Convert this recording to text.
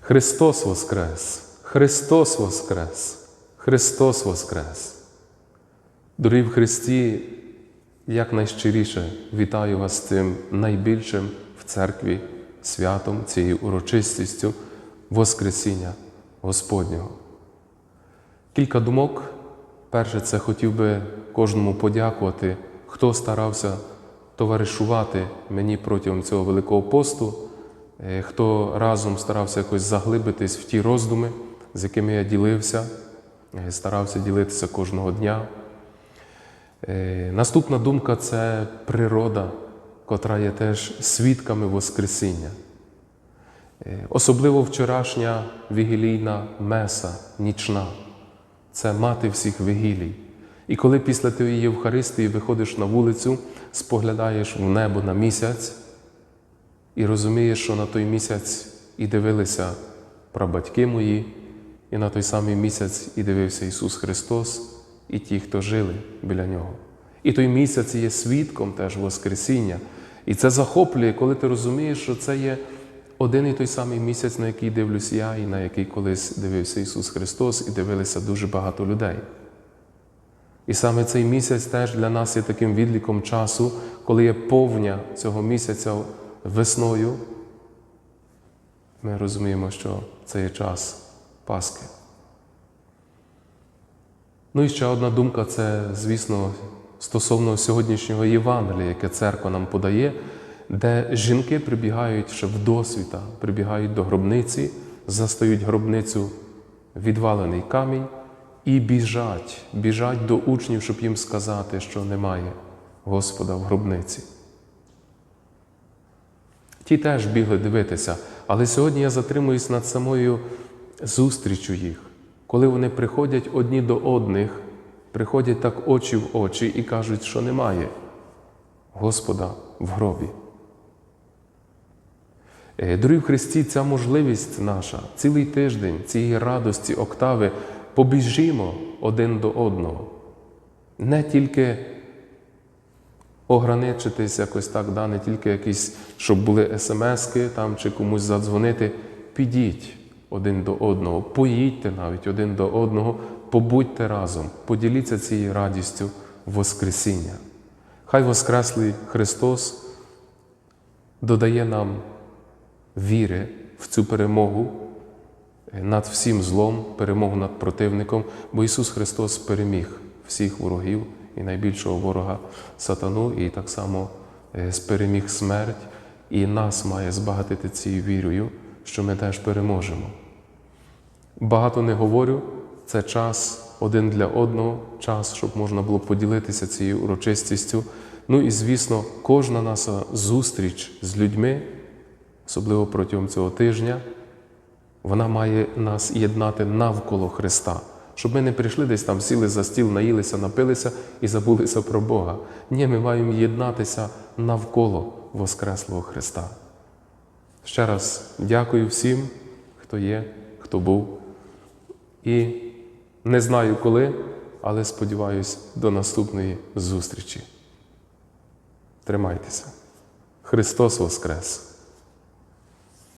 Христос Воскрес! Христос Воскрес! Христос Воскрес! Дорогі в Христі, якнайщиріше вітаю вас з цим найбільшим в церкві святом, цією урочистістю Воскресіння Господнього. Кілька думок. Перше, це хотів би кожному подякувати, хто старався товаришувати мені протягом цього Великого посту, хто разом старався якось заглибитись в ті роздуми, з якими я ділився, е, старався ділитися кожного дня. Е, Наступна думка це природа, котра є теж свідками Воскресіння. Е, Особливо вчорашня вігілійна меса, нічна це мати всіх вигілій. І коли після тієї Євхаристії виходиш на вулицю, споглядаєш в небо на місяць і розумієш, що на той місяць і дивилися прабатьки мої, і на той самий місяць і дивився Ісус Христос, і ті, хто жили біля Нього. І той місяць є свідком теж Воскресіння. І це захоплює, коли ти розумієш, що це є один і той самий місяць, на який дивлюсь я, і на який колись дивився Ісус Христос, і дивилися дуже багато людей. І саме цей місяць теж для нас є таким відліком часу, коли є повня цього місяця весною. Ми розуміємо, що це є час Пасхи. Ну і ще одна думка це, звісно, стосовно сьогоднішнього Євангелія, яке церква нам подає, де жінки прибігають ще в досвіта, прибігають до гробниці, застають гробницю відвалений камінь і біжать, біжать до учнів, щоб їм сказати, що немає Господа в гробниці. Ті теж бігли дивитися, але сьогодні я затримуюсь над самою зустрічю їх, коли вони приходять одні до одних, приходять так очі в очі і кажуть, що немає Господа в гробі. Е, Дорогі в Христі, ця можливість наша, цілий тиждень цієї радості, октави, побіжімо один до одного. Не тільки ограничитись якось так, да, не тільки якісь, щоб були смски там чи комусь задзвонити. Підіть один до одного, поїдьте навіть один до одного, побудьте разом, поділіться цією радістю Воскресіння. Хай Воскреслий Христос додає нам віри в цю перемогу над всім злом, перемогу над противником, бо Ісус Христос переміг всіх ворогів і найбільшого ворога сатану, і так само е, переміг смерть, і нас має збагатити цією вірою, що ми теж переможемо. Багато не говорю, це час один для одного, час, щоб можна було поділитися цією урочистістю. Ну і, звісно, кожна наша зустріч з людьми, особливо протягом цього тижня, вона має нас єднати навколо Христа, щоб ми не прийшли десь там, сіли за стіл, наїлися, напилися і забулися про Бога. Ні, ми маємо єднатися навколо Воскреслого Христа. Ще раз дякую всім, хто є, хто був. І не знаю коли, але сподіваюся до наступної зустрічі. Тримайтеся. Христос Воскрес!